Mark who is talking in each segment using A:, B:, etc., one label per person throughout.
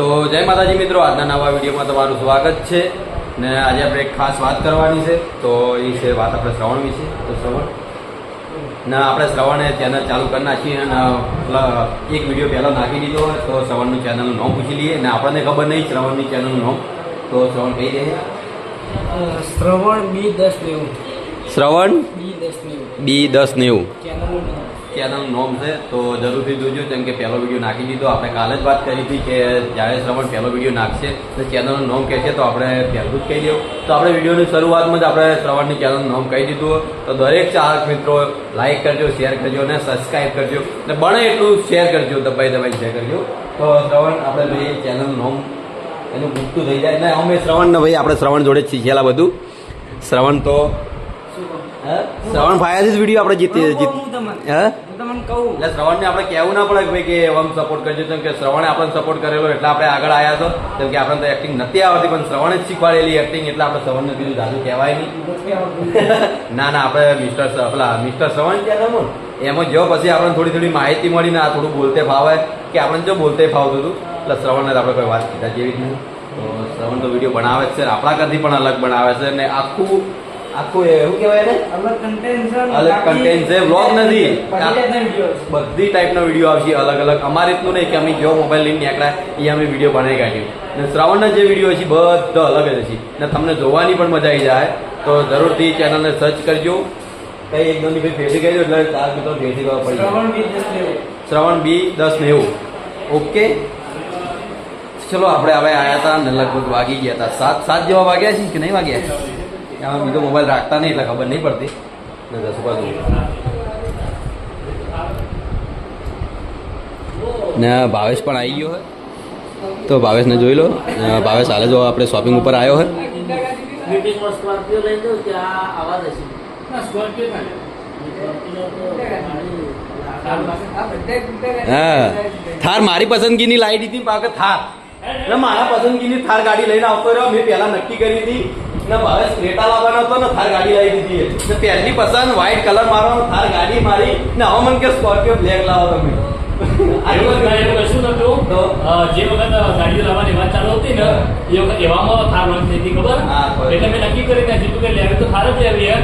A: તો જય માતાજી મિત્રો, આજના નવા વિડીયોમાં તમારું સ્વાગત છે ને આજે આપણે એક ખાસ વાત કરવાની છે. તો એ છે વાત આપણે શ્રવણ વિશે. તો શ્રવણ? ના આપણે શ્રવણે ચેનલ ચાલુ કરી નાખીએ અને એક વીડિયો પહેલાં નાખી દીધો હોય તો શ્રવણનું ચેનલનું નામ પૂછી લઈએ. ને આપણને ખબર નહીં શ્રવણની ચેનલનું નામ. તો શ્રવણ કહી દે
B: શ્રવણ બી દસ નેવું
A: શ્રવણ?
B: બી દસ નેવું.
A: બી
B: નોમ.
A: છે, તો જરૂરથી જોજો, જેમ કે પહેલો વીડિયો નાખી દીધો, આપણે કાલે જ વાત કરી હતી કે જ્યારે શ્રવણ પહેલો વીડિયો નાખશે, તો ચેનલનું નામ કહેશે તો આપણે પહેલું જ કહી દઉં. તો આપણે વિડીયોની શરૂઆતમાં જ આપણે શ્રવણની ચેનલનું નામ કહી દીધું તો દરેક ચાહક મિત્રો લાઇક કરજો શેર કરજો અને સબસ્ક્રાઈબ કરજો. અને બને એટલું શેર કરજો, દબાઈ દબાઈ શેર કરજો. તો શ્રવણ, આપણે ભાઈ ચેનલનું નામ એનું ગુપ્તું થઈ જાય. ને અમે શ્રવણ ને ભાઈ, આપણે શ્રવણ જોડે જ શીખેલા બધું. શ્રવણ તો
B: કહું?
A: શ્રવણ ભાઈથી જ વીડિયો આપણે જીતી જીત
B: તમને.
A: હે?
B: તમને કહું.
A: એટલે શ્રવણને આપણે કહેવું ના પડે કે ભાઈ કે આમ સપોર્ટ કરજો. કેમ કે શ્રવણે આપણને સપોર્ટ કરેલો એટલે આપણે આગળ આવ્યા છો. કેમ કે આપણને તો એક્ટિંગ નથી આવડતી પણ શ્રવણે જ શીખવાડેલી એક્ટિંગ એટલે આપણે શ્રવણને બીજું જાજુ કહેવાય નહીં. ના ના આપણે મિસ્ટર પેલા મિસ્ટર શ્રવણ છે એમાં જો પછી આપણને થોડી થોડી માહિતી મળી ને આ થોડું બોલતે ફાવે. કે આપણને જો બોલતે ફાવતું હતું. એટલે શ્રવણને આપણે કોઈ વાત કીધા જેવી જ નહીં. તો શ્રવણ તો વીડિયો બનાવે જ છે. આપણા કરતી પણ અલગ બનાવે છે ને આખું આખું એવું કહેવાય ને
B: અલગ કન્ટેન્ટ છે
A: અલગ કન્ટેન્ટ છે, વ્લોગ નથી.
B: બધી
A: ટાઈપનો વીડિયો આવશે અલગ અલગ. અમારે એટલું નહીં કે અમે જો મોબાઈલ લઈને નીકળ્યા એ અમે વીડિયો બનાવી કાઢ્યું. ને શ્રાવણના જે વીડિયો છે બધા અલગ જ છે. ને તમને જોવાની પણ મજા આવી જાય. તો જરૂરથી ચેનલને સર્ચ કરજો. કઈ એકદમ ભાઈ ફેરથી ગયો એટલે ચાર મિત્રો ફેરથી ખબર પડી.
B: શ્રવણ બી દસ નેવું
A: ઓકે? ચલો આપણે હવે આવ્યા હતા ને લગભગ વાગી ગયા હતા. સાત સાત જેવા વાગ્યા છે કે નહીં વાગ્યા? આમાં બીજો મોબાઈલ રાખતા નહીં એટલે ખબર નહીં પડતી. ને બાજુ ને ભાવેશ પણ આવી ગયો હોય તો ભાવેશને જોઈ લો. ભાવેશ હાલે જો, આપણે શોપિંગ ઉપર આવ્યો હોય થાર મારી પસંદગીની લાવી દીધી પાકે થાર. મારા પસંદગીની થાર ગાડી લઈને આવતો રહ્યો. મેં પહેલા નક્કી કરી હતી ને ભાવેશ ક્રેટા લાવવાનો હતો ને થાર ગાડી લાવી દીધી ને પહેલી પસંદ વ્હાઈટ કલર મારવાનો થાર ગાડી મારી. ને હવે મને કે સ્કોર્પિયો બ્લેક લાવો તમે.
C: કશું નતું. જે વખત ગાડીઓ લાવવાની વાત ચાલુ હતી ને એ વખત એવામાં થાર લોન્ચ થઈ હતી ખબર. એટલે મેં નક્કી કરી નાખ્યું હતું કે લેવી તો થાર જ લેવી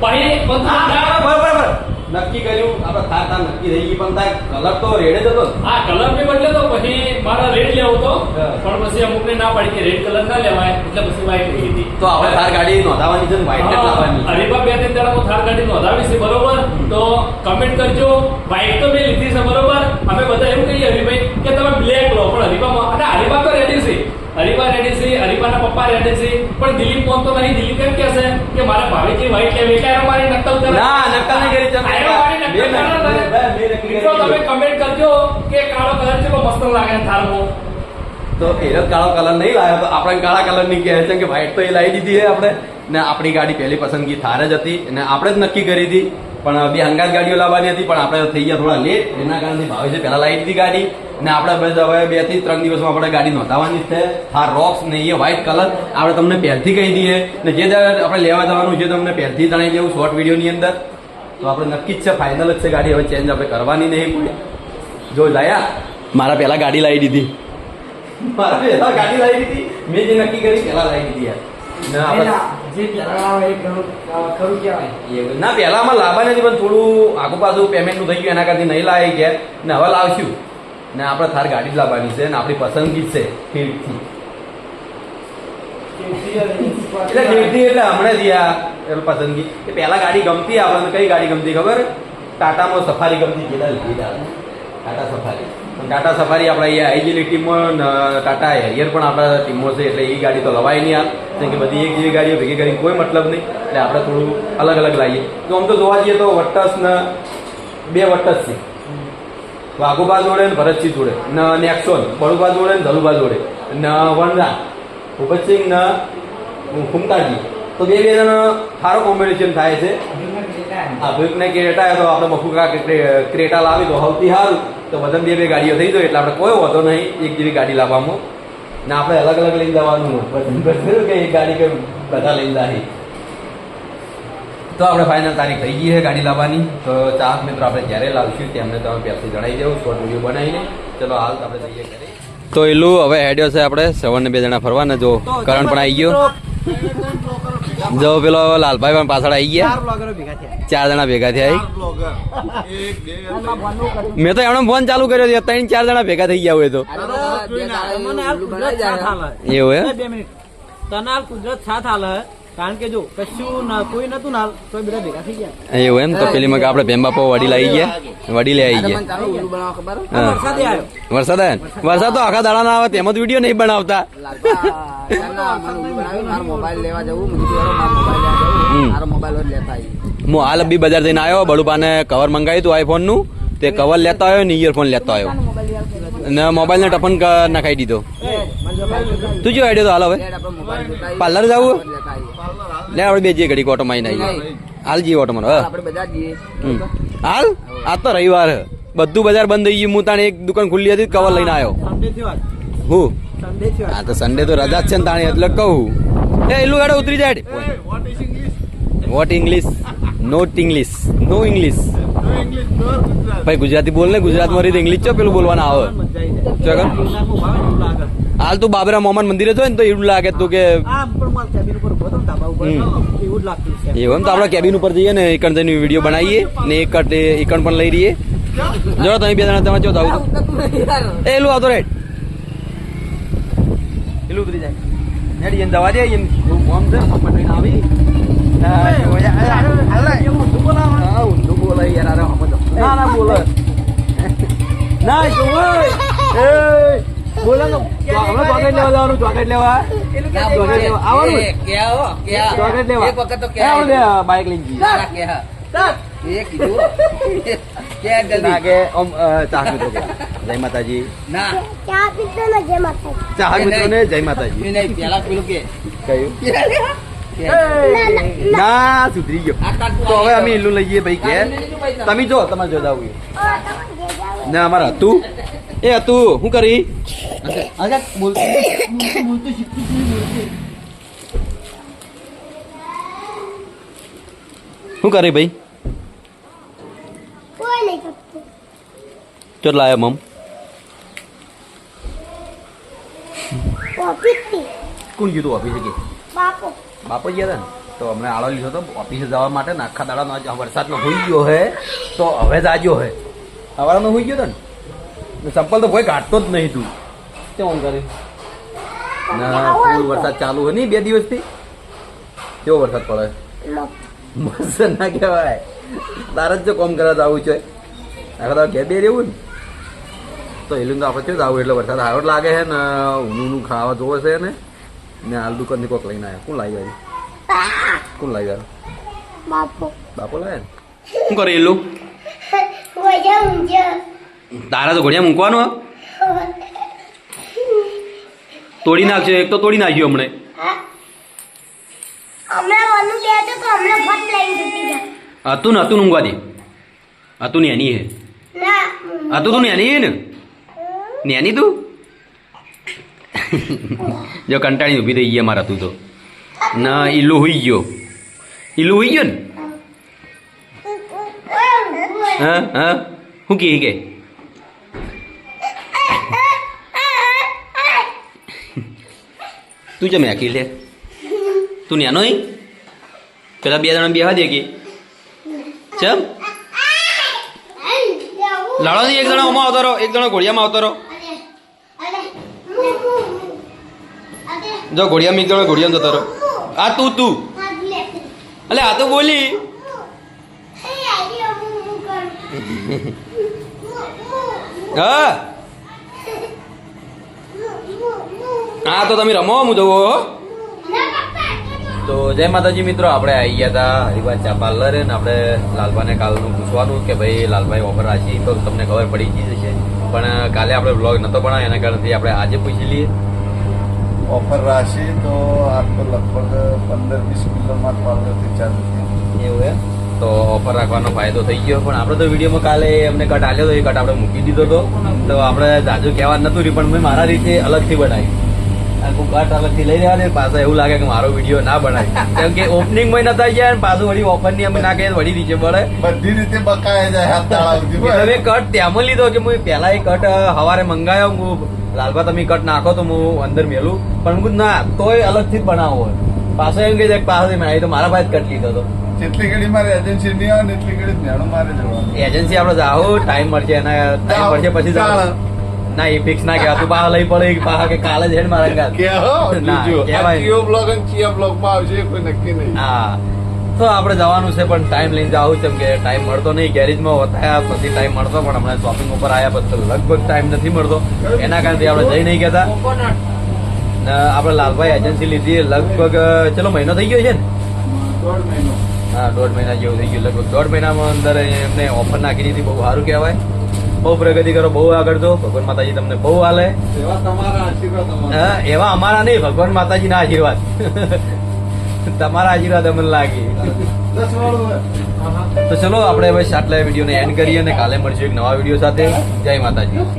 C: પછી
A: બરાબર, બરાબર. નક્કી કર્યું. આપણે થાર થાર નક્કી થઈ ગઈ પણ તાર કલર તો રેડે જતો
C: હા કલર ને બદલે તો પછી મારા રેડ લેવો હતો
A: હા.
C: પણ પછી અમુકને ના પાડી કે રેડ કલર ના લેવાય એટલે પછી વ્હાઈટ લઈ લીધી
A: તો આપણે થાર ગાડી નોંધાવવાની છે વ્હાઈટ જ લાવવાની.
C: હરીફા બે ત્રણ દાડા હું થાર ગાડી નોંધાવી છે બરોબર? તો કમેન્ટ કરજો. વ્હાઈટ તો મેં લીધી છે બરોબર? અમે બધા એવું કહીએ હરીભાઈ કે તમે બ્લેક લો. પણ હરીફામાં અને હરીફા તો રેડી છે. હરીફા રેડી છે હરીફાના પપ્પા રેડી છે. પણ દિલીપ ફોન તો નહીં દિલીપ કેમ કહેશે કે મારા ભાભીજી વ્હાઈટ લેવી કે મારી નકલ કરે
A: ના નકલ નહીં કરી તમે.
C: મિત્રો તમે કમેન્ટ કરજો કે કાળો કલર છે મસ્ત લાગે થારમાં.
A: તો એનો કાળો કલર નહીં લાવ્યો તો આપણે કાળા કલરની કહે છે કે વ્હાઈટ તો એ લાવી દીધી છે આપણે. ને આપણી ગાડી પહેલી પસંદગી થાર જ હતી અને આપણે જ નક્કી કરી હતી. પણ બે હંગાત ગાડીઓ લાવવાની હતી, પણ આપણે થઈ ગયા થોડા લેટ એના કારણે ભાવે છે પહેલા લાવી દીધી ગાડી. ને આપણે હવે બેથી ત્રણ દિવસમાં આપણે ગાડી નોંધાવવાની છે. થાર રોક્સ ને એ વ્હાઈટ કલર આપણે તમને પહેલથી કહી દઈએ. ને જે આપણે લેવા જવાનું છે તમને પહેલથી જણાવી દેવું શોર્ટ વિડીયોની અંદર. તો આપણે નક્કી જ છે ફાઇનલ જ છે ગાડી. હવે ચેન્જ આપણે કરવાની નહીં જો લાયા, મારા પહેલા ગાડી લાવી દીધી. મારા પહેલા ગાડી લાવી દીધી. મેં જે નક્કી કરી પહેલા લાવી દીધી યાર. ના
B: જે પેલા એ ખરું કહેવાય.
A: એવું ના પહેલામાં લાવવા નથી પણ થોડું આગુ પાછું પેમેન્ટનું થઈ ગયું એના કરતી નહીં લાવી ગયા ને હવે લાવશું. ને આપણે થાર ગાડી જ લાવવાની છે ને આપણી પસંદગી જ છે એટલે હમણાં જ પસંદગી. એ પહેલા ગાડી ગમતી આપણને કઈ ગાડી ગમતી ખબર? ટાટામાં સફારી ગમતી કેટલા લીધી. ટાટા સફારી ટાટા સફારી આપણે અહીંયા આવી ટીમમાં ટાટા હેરિયર પણ આપણા ટીમમાં છે એટલે એ ગાડી તો લવાય નહીં હાલ કેમ કે બધી એક જેવી ગાડીઓ ભેગી કરીને કોઈ મતલબ નહીં. એટલે આપણે થોડું અલગ અલગ લાવીએ તો આમ તો જોવા જઈએ તો વટ્ટસ ને બે વટ્ટસ છે. વાઘુબા જોડે ને ભરતસિંહ જોડે. ને નેક્સોન બળુબા જોડે ને ધલુબા જોડે. ને વનરા ભૂપતસિંહ ને ખુમતાજી તો બે બે જણ સારો કોમ્બિનેશન થાય છે. આ ભૂપને ક્રેટા તો આપણે બફુકા ક્રેટા લાવી તો સૌથી સારું. તો બધા બે બે ગાડીઓ થઈ જાય એટલે આપણે કોઈ વાંધો નહીં એક જેવી ગાડી લાવવામાં. ને આપણે અલગ અલગ લઈને જવાનું બધું કે એક ગાડી કે બધા લઈને જાય તો આપણે ફાઇનલ તારીખ થઈ ગઈ છે ગાડી લાવવાની. તો ચાહક મિત્રો આપણે જ્યારે લાવશું તેમને તમે પહેલાંથી જણાવી દેવું શોર્ટ વીડિયો બનાવીને. ચલો હાલ આપણે જઈએ ઘરે. તો એલું હવે હેડ્યો છે આપણે સવન બે જણા ફરવાના. જો કરણ પણ આવી ગયો. જો પેલો લાલભાઈ પણ પાછળ આવી ગયા. ચાર જણા ભેગા થયા મેં તો એમણે ફોન ચાલુ કર્યો છે ત્રણ ચાર જણા ભેગા થઈ ગયા હોય તો. એવું એમ?
B: બે મિનિટ. તને હાલ કુદરત સાથ હાલે કારણ કે જો કશું કોઈ નતું ના તો બધા ભેગા થઈ ગયા.
A: એવું એમ તો પેલી માં આપણે ભેમબાપો વડી આવી ગયા. વડી લઈ આવી ગયા.
B: વરસાદ. આવ્યો.
A: વરસાદ આવે વરસાદ તો આખા દાડા ના આવે તેમ જ વીડિયો નહીં બનાવતા.
D: મોબાઈલ લેવા જવું મોબાઈલ લેવા લેતા
A: હું હાલ બી બજાર જઈને આવ્યો બળુપાને કવર મંગાવ્યું હતું આઈફોનનું. તે કવર લેતા આવ્યો ને ઇયરફોન લેતા આવ્યો. ને મોબાઈલ ને ટપન નખાઈ દીધો. તું જો આઈડિયો તો હાલ હવે. પાર્લર જવું લે આપણે બે જઈએ ઘડી ઓટો માં આવી હાલ જઈએ ઓટો માં. હાલ? આ તો રવિવાર બધું બજાર બંધ થઈ ગયું. હું તાણે એક દુકાન ખુલ્લી હતી કવર લઈને આવ્યો. હું. હા તો સન્ડે તો રજા જ છે ને તાણે એટલે કહું. એ એલું ગાડો ઉતરી જાય what English not English no English ભાઈ, ગુજરાતી બોલ ને, ગુજરાતમાં રીત ઇંગ્લિશ ચો પેલું બોલવાના આવે. હાલ તું બાબરા મોહમ્મદ મંદિરે જોય ને તો એવું લાગે તું કે.
B: એવું જ
A: તો આપણે કેબિન ઉપર જઈએ ને એકણ જઈને વીડિયો બનાવીએ ને એક એકણ પણ લઈ રહીએ. જો, તમે બે જણા, તમે ચો આવું એ એલું આવતો રાઈટ એલું ઉતરી જાય. દવા દે, એમ. આવી હા,
B: એવું ઊંધું બોલાવે.
A: હા, બોલે યાર અરે હમણાં તો. ના ના બોલે. ના જો ઓય એ બોલે તો. હમણાં ચોકલેટ લેવા જવાનું ચોકલેટ લેવા? ચોકલેટ લેવા. આવવાનું. ને? ચોકલેટ લેવા.
D: એક વખત તો
A: એ આપણે બાઇક લઈને જઈએ.
D: એ કીધું. કે
A: ના કે કે. જય માતાજી.
D: ના.
E: ચા પીતો ને જે
A: જય માતાજી.
D: નહીં પેલા પેલું કે.
A: કયું?
D: કે
A: ના સુધરી ગયો. તો હવે અમે ઇલ્લુ લઈએ ભાઈ કે તમે. જો તમારે જોતા જાવ ના અમારા હતું. એ હતું. શું કરી? શું કરી ભાઈ?
E: કોઈ નહીં શકતું
A: ચો લાયો મમ? કોણ કીધું ઓફિસે કે?
E: બાપુ.
A: બાપો ગયા હતા ને. તો હમણાં આળો લીધો તો ઓફિસે જવા માટે ને આખા દાડાનો આજ વરસાદનો હોઈ ગયો હે તો હવે જ આજો હે. સવારનો હોઈ ગયો હતો ને. ચંપલ તો કોઈ કાઢતો જ નહીં તું. કેવું કરે? ના ફૂલ વરસાદ ચાલુ હે નહીં બે દિવસથી. કેવો વરસાદ પડે? મસ્ત ના કહેવાય. તારે જ જો કોમ કરવા જવું છે. આખા દાડા ઘેર બે રહેવું ને. તો એલું તો આપણે કેવું જવું? એટલે વરસાદ આવ્યો લાગે છે ને ઊનું ખાવા જોવે છે ને. ને હાલ દુકાનથી કોક લઈને આવ્યા કોણ લાવી આવ્યું કોણ લાવી આવ્યું
E: બાપુ
A: બાપો લાવ્યા ને શું કરે એલું તારા તો ઘોડિયા મૂકવાનું? તોડી નાખજો એક તો તોડી નાખ્યું હમણે
E: તો
A: હતું ને હતું ઊંઘવા દે હતું ને એની હે
E: ના
A: હતું તું નેની હે ને નેની તું જો કંટાળી ઊભી થઈ ગયા મારા તું તો. ના ઈલું હોઈ ગયો. ઈલું હોઈ ગયો ને? હા હા. શું કહે કે તું જમે આખી લે? તું નેનો હી? પેલા બે જણા બેહવા દે કે. ચમ? લાડો નહીં એક જણા ઓમાં આવતો રહો એક જણા ઘોડિયામાં આવતો રહો. જો ઘોડિયા એક જણો ઘોડિયામાં જતો રહો. આ તું તું. એટલે આ તો બોલી. હા. હા, તો તમે રમો, હું જવો. તો જય માતાજી મિત્રો, આપણે આવી ગયા હતા હરિભાઈ ચા પાર્લરે ને આપણે લાલભાઈને કાલનું પૂછવાનું કે ભાઈ, લાલભાઈ ઓફર રાખી. તો તમને ખબર પડી ગઈ છે પણ કાલે આપણે બ્લોગ નતો બનાવ્યો, એના કારણથી આપણે આજે પૂછી લઈએ.
F: ઓફર રહેશે તો આ તો લગભગ પંદર વીસ કિલોમાં પાવડરથી ચાલુ થયું
A: એવું એમ? તો ઓફર રાખવાનો ફાયદો થઈ ગયો. પણ આપણે તો વિડીયોમાં કાલે એમને કટ આલ્યો હતો એ કટ આપણે મૂકી દીધો હતો તો આપણે જાજુ કહેવા નતું રહ્યું, પણ મેં મારા રીતે અલગથી બનાવી. આખું કટ અલગથી લઈ રહ્યા ને પાછા એવું લાગે કે મારો વીડિયો ના બનાય. કેમ કે ઓપનિંગમાં નતા ગયા ને પાછું વળી ઓફરની અમે ના કહીએ વળી નીચે પડે.
F: બધી રીતે બકાય જાય હાથ તાળા સુધી
A: એટલે મેં કટ ત્યાંમાં લીધો કે હું પેલા એ કટ હવારે મંગાયો હું લાલભા તમે કટ નાખો તો હું અંદર મેલું. પણ હું ના તોય અલગથી જ બનાવો હોય. પાછો એમ કે આવી તો મારા જ કટ લીધો હતો
F: જેટલી ઘડી મારે એજન્સી નહીં આવે એટલી ઘડી મારે જવાનું
A: એજન્સી આપણે જાઓ ટાઈમ મળશે એના ટાઈમ મળશે પછી. ના એ ફિક્સ ના કહેવાતું બહાર લઈ પડે કે કે કાલે જ હેડ મારા ઘર.
F: કે હો
A: કહેવાય
F: કયો બ્લોગ અને કયા બ્લોગમાં આવશે કોઈ નક્કી નહીં.
A: હા. તો આપણે જવાનું છે પણ ટાઈમ લઈને જવું છે કે ટાઈમ મળતો નહીં. ગેરેજમાં વતાયા પછી ટાઈમ મળતો પણ હમણાં શોપિંગ ઉપર આવ્યા પછી લગભગ ટાઈમ નથી મળતો. એના કારણે આપણે જઈ નહીં ગયા આપણે લાલભાઈ એજન્સી લીધી લગભગ ચલો મહિનો થઈ ગયો છે ને?
F: દોઢ મહિનો.
A: હા દોઢ મહિના જેવું થઈ ગયું. લગભગ દોઢ મહિનામાં અંદર એમને ઓફર નાખી દીધી બહુ સારું કહેવાય. બહુ પ્રગતિ કરો બહુ આગળ જો. ભગવાન માતાજી તમને બહુ હાલે. હા, એવા અમારા નહીં ભગવાન માતાજીના આશીર્વાદ. તમારા આશીર્વાદ અમને લાગી. તો ચલો આપણે હવે આટલા વિડીયોને એન્ડ કરીએ અને કાલે મળશું એક નવા વીડિયો સાથે. જય માતાજી.